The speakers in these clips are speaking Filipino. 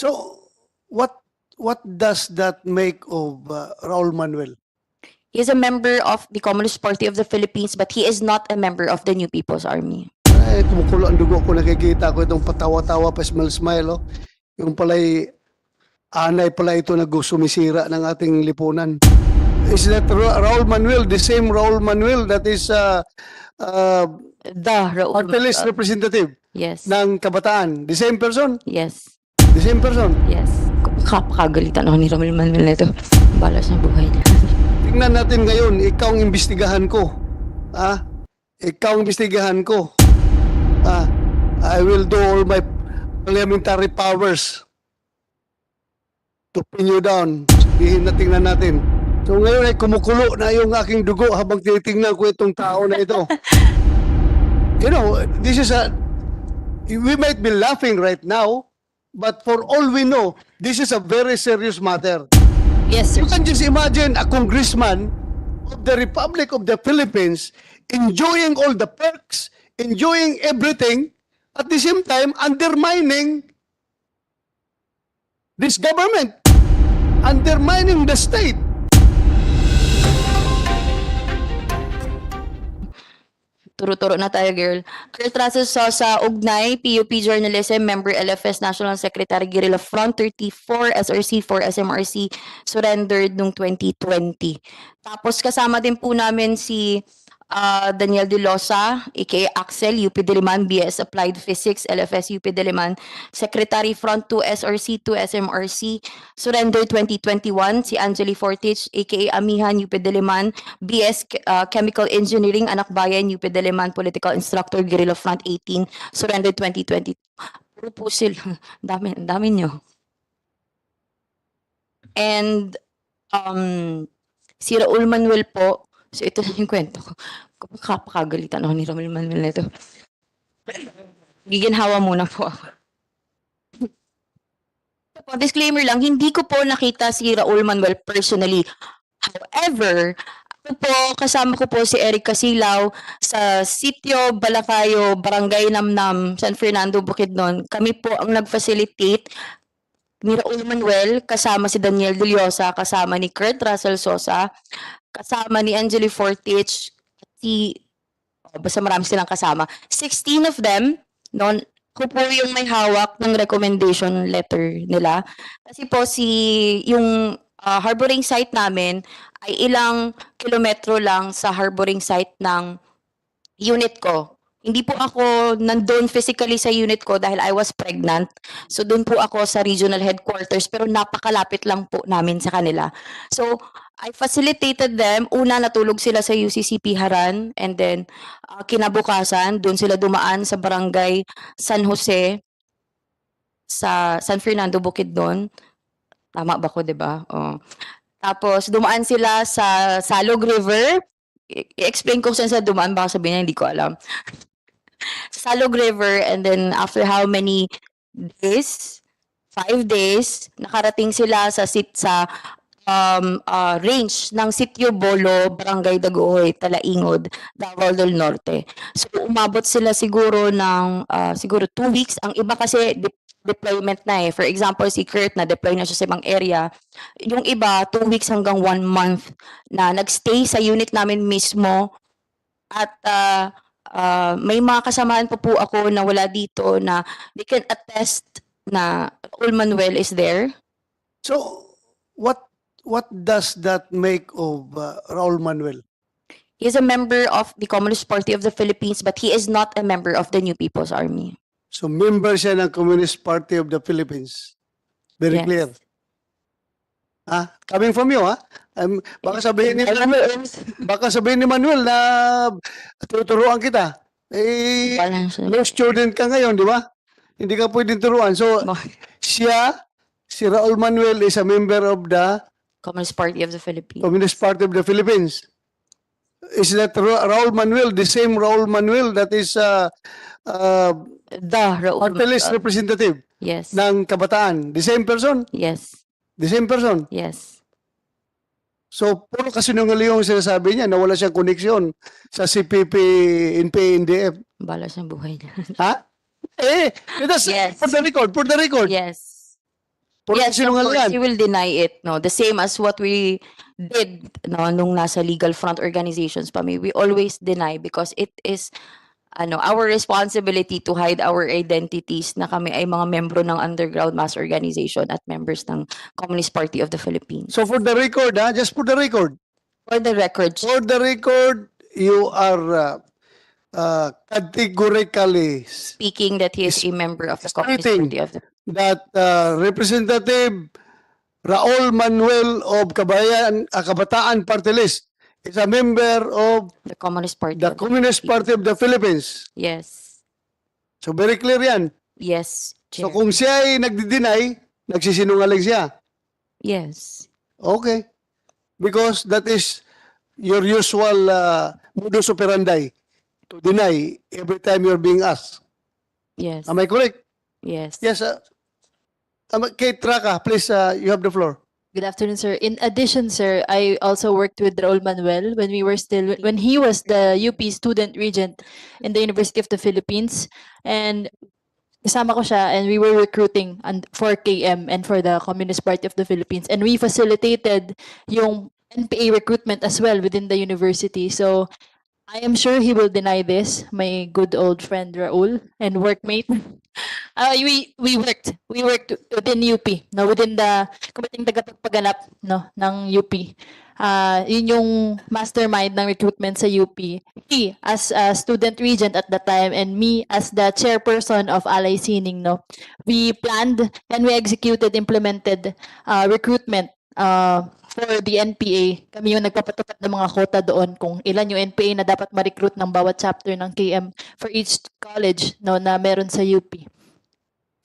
So, what what does that make of uh, Raul Manuel? He is a member of the Communist Party of the Philippines, but he is not a member of the New People's Army. Ay, kumukulo ang dugo ko, nakikita ko itong patawa-tawa, pa smile-smile, oh. Yung pala'y, anay pala ito na sumisira ng ating lipunan. Is that Ra- Raul Manuel, the same Raul Manuel that is uh, uh, The Raul. party list representative yes. ng kabataan? The same person? Yes. The same person? Yes. Kapakagalitan ako ni Romel Manuel na ito. Balas ng buhay niya. Tingnan natin ngayon, ikaw ang imbestigahan ko. Ah, ikaw ang imbestigahan ko. Ah, I will do all my parliamentary powers to pin you down. Sabihin na tingnan natin. So ngayon ay kumukulo na yung aking dugo habang tinitingnan ko itong tao na ito. you know, this is a, we might be laughing right now, but for all we know, this is a very serious matter. Yes, sir. You can just imagine a congressman of the Republic of the Philippines enjoying all the perks, enjoying everything, at the same time undermining this government, undermining the state. Turo-turo na tayo, girl. Kurt Russell Sosa, Ugnay, PUP Journalism, Member LFS National Secretary Guerrilla Front 34, SRC 4, SMRC, surrendered noong 2020. Tapos kasama din po namin si ah, Daniel De Losa, aka Axel, UP Diliman, BS Applied Physics, LFS UP Diliman, Secretary Front 2, SRC 2, SMRC, surrender 2021, si Angeli Fortich, aka Amihan, UP Diliman, BS uh, Chemical Engineering, Anak Bayan, UP Diliman, Political Instructor, Guerrilla Front 18, Surrender 2020. Puro po sila. Dami, dami nyo. And, um, si Raul Manuel po, so ito na yung kwento ko. Kapakagalitan ako ni Raul Manuel na ito. Giginhawa muna po ako. Po, disclaimer lang, hindi ko po nakita si Raul Manuel personally. However, ako po, kasama ko po si Eric Casilaw sa Sitio Balacayo, Barangay Namnam, San Fernando, Bukidnon. Kami po ang nag-facilitate ni Raul Manuel, kasama si Daniel Deliosa, kasama ni Kurt Russell Sosa, kasama ni Angeli Fortich, si, oh, basta marami silang kasama. 16 of them, non, ko po yung may hawak ng recommendation letter nila. Kasi po si, yung ah, harboring site namin ay ilang kilometro lang sa harboring site ng unit ko. Hindi po ako nandun physically sa unit ko dahil I was pregnant. So doon po ako sa regional headquarters pero napakalapit lang po namin sa kanila. So I facilitated them. Una natulog sila sa UCCP Haran and then ah, kinabukasan doon sila dumaan sa barangay San Jose sa San Fernando Bukidnon. Tama ba ko, 'di ba? Oh. Tapos dumaan sila sa Salog River. I-explain ko saan sila dumaan baka sabihin niya hindi ko alam. sa Salog River and then after how many days? Five days, nakarating sila sa sit sa um, ah, range ng Sitio Bolo, Barangay Daguhoy, Talaingod, Davao del Norte. So umabot sila siguro ng ah, siguro two weeks. Ang iba kasi de- deployment na eh. For example, si Kurt na deploy na siya sa ibang area. Yung iba, two weeks hanggang one month na nagstay sa unit namin mismo. At ah, ah, may mga kasamaan pa po ako na wala dito na they can attest na Raul Manuel is there. So, what what does that make of uh, Raul Manuel? He is a member of the Communist Party of the Philippines, but he is not a member of the New People's Army. So, member siya ng Communist Party of the Philippines. Very Yes. clear. Ah, coming from you, ha? Um, baka sabihin ni Alam mo, baka sabihin ni Manuel na tuturuan kita. Eh, law student ka ngayon, di ba? Hindi ka pwedeng turuan. So, siya, si Raul Manuel is a member of the Communist Party of the Philippines. Communist Party of the Philippines. Is that Ra- Raul Manuel, the same Raul Manuel that is uh, uh, The Raul. party list representative yes. ng kabataan? The same person? Yes. The same person? Yes. So, puro kasinungaling yung sinasabi niya na wala siyang koneksyon sa CPP, NP, NDF. Balas ng buhay niya. Ha? Eh, that's Yes. for the record, for the record. yes. Puro yes, of course, he will deny it. No, the same as what we did no nung nasa legal front organizations pa we always deny because it is ano our responsibility to hide our identities na kami ay mga membro ng underground mass organization at members ng Communist Party of the Philippines. So for the record, ha, just for the record, For the record, for the record, you are uh, uh, categorically speaking that he is a member of the Communist. Party of the that uh, Representative Raul Manuel of Kabayan, uh, Kabataan Party List is a member of the Communist Party. the of the Communist Philippines. Party of the Philippines. Yes. So very clear yan. Yes, So Chair. kung siya ay nagdi-deny, nagsisinungaling siya. Yes. Okay. Because that is your usual uh, modus operandi to deny every time you're being asked. Yes. Am I correct? Yes. Yes. Uh, um, Kate Traka, please, uh, you have the floor. Good afternoon, sir. In addition, sir, I also worked with Raul Manuel when we were still when he was the UP student regent in the University of the Philippines, and kasama ko siya, and we were recruiting and for KM and for the Communist Party of the Philippines, and we facilitated yung NPA recruitment as well within the university. So I am sure he will deny this, my good old friend Raul and workmate. Uh, we we worked we worked within UP no within the kumiting tagapagpaganap no ng UP uh, yun yung mastermind ng recruitment sa UP he as a student regent at the time and me as the chairperson of Alay Sining no. We planned and we executed implemented uh, recruitment uh, for the NPA kami yung nagpapatupad ng mga quota doon kung ilan yung NPA na dapat ma-recruit ng bawat chapter ng KM for each college no na meron sa UP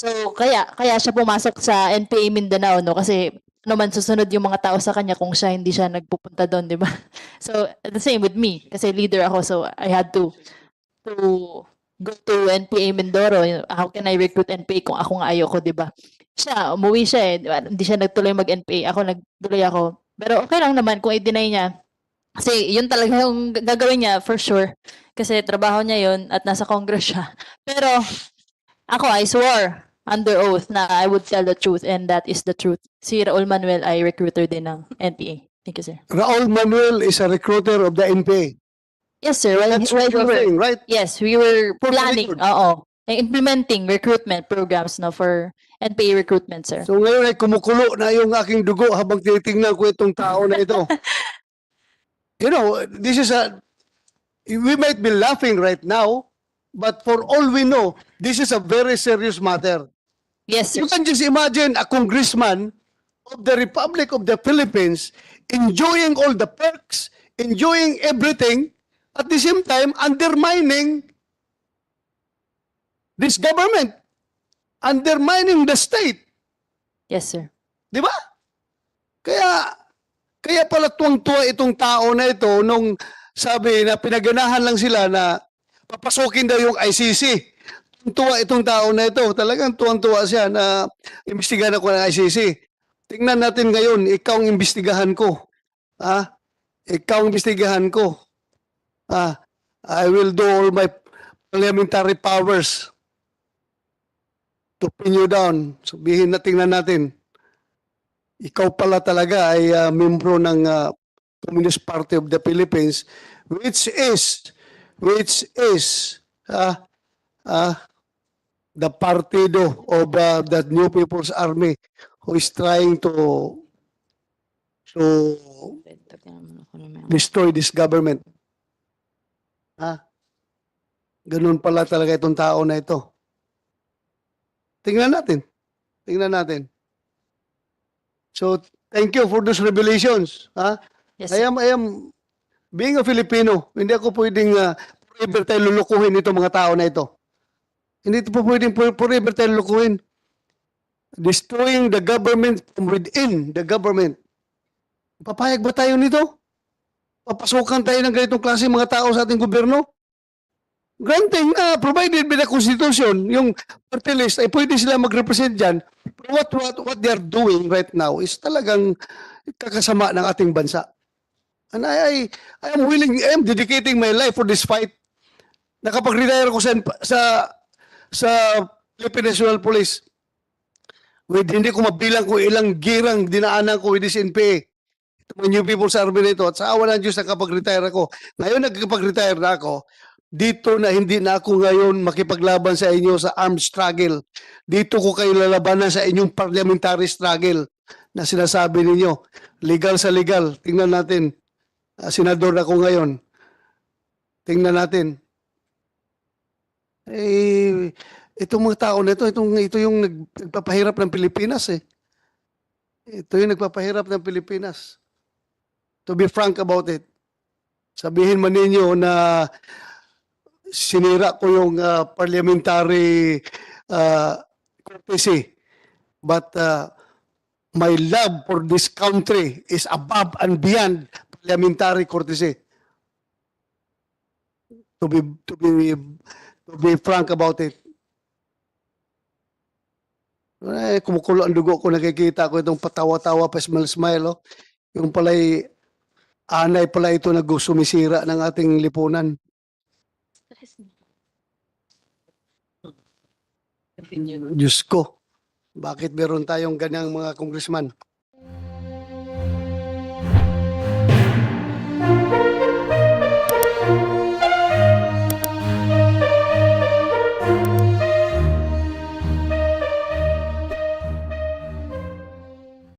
So, kaya kaya siya pumasok sa NPA Mindanao, no? Kasi ano man susunod yung mga tao sa kanya kung siya hindi siya nagpupunta doon, di ba? So, the same with me. Kasi leader ako, so I had to to go to NPA Mindoro. How can I recruit NPA kung ako nga ayoko, di ba? Siya, umuwi siya eh. di ba? Hindi siya nagtuloy mag-NPA. Ako, nagtuloy ako. Pero okay lang naman kung i-deny niya. Kasi yun talaga yung gagawin niya, for sure. Kasi trabaho niya yun at nasa Congress siya. Pero, ako, I swore under oath na I would tell the truth and that is the truth. Si Raul Manuel ay recruiter din ng NPA. Thank you, sir. Raul Manuel is a recruiter of the NPA. Yes, sir. While, That's while what we were, saying, right? yes, we were For planning, oo, implementing recruitment programs no for NPA recruitment, sir. So ngayon ay kumukulo na yung aking dugo habang tinitingnan ko itong tao na ito. you know, this is a, we might be laughing right now, but for all we know, this is a very serious matter. Yes, sir. You can just imagine a congressman of the Republic of the Philippines enjoying all the perks, enjoying everything, at the same time undermining this government, undermining the state. Yes, sir. Di ba? Kaya, kaya pala tuwang-tuwa itong tao na ito nung sabi na pinaganahan lang sila na papasukin daw yung ICC. Tuwa itong tao na ito. Talagang tuwang-tuwa siya na imbestigahan ako ng ICC. Tingnan natin ngayon, ikaw ang imbestigahan ko. Ha? Ikaw ang imbestigahan ko. Ah, I will do all my parliamentary powers to pin you down. Sabihin na tingnan natin ikaw pala talaga ay ah, membro ng ah, Communist Party of the Philippines which is which is ah ah, the partido of ah, the New People's Army who is trying to to destroy this government. Ha? Ganun pala talaga itong tao na ito. Tingnan natin. Tingnan natin. So, thank you for those revelations. Ha? Yes, I am, I am, being a Filipino, hindi ako pwedeng uh, forever tayo lulukuhin itong mga tao na ito. Hindi ito po pwedeng for- forever tayo lulukuhin. Destroying the government from within the government. Papayag ba tayo nito? Papasukan tayo ng ganitong klase mga tao sa ating gobyerno? Granting na provided by the Constitution, yung party list ay pwede sila mag-represent dyan. But what, what, what they are doing right now is talagang kakasama ng ating bansa. And I, I, I am willing, I am dedicating my life for this fight. Nakapag-retire ako sa, sa, sa Philippine National Police. With, hindi ko mabilang kung ilang girang dinaanan ko with this NPA. Ito mga new people sa army na ito. At sa awa ng Diyos, nakapag-retire ako. Ngayon, nagkapag-retire na ako. Dito na hindi na ako ngayon makipaglaban sa inyo sa armed struggle. Dito ko kayo lalabanan sa inyong parliamentary struggle na sinasabi ninyo. Legal sa legal. Tingnan natin. Ah, senador ako ngayon. Tingnan natin. Eh, itong mga tao na ito, itong, ito yung nag- nagpapahirap ng Pilipinas eh. Ito yung nagpapahirap ng Pilipinas. To be frank about it. Sabihin man ninyo na sinira ko yung ah, parliamentary uh, courtesy. But uh, my love for this country is above and beyond parliamentary courtesy. To be to be to be frank about it. Eh, kumukulo ang dugo ko, nakikita ko itong patawa-tawa, pa smile-smile, oh. Yung pala'y, anay pala ito na sumisira ng ating lipunan. Diyos ko, bakit meron tayong ganyang mga congressman?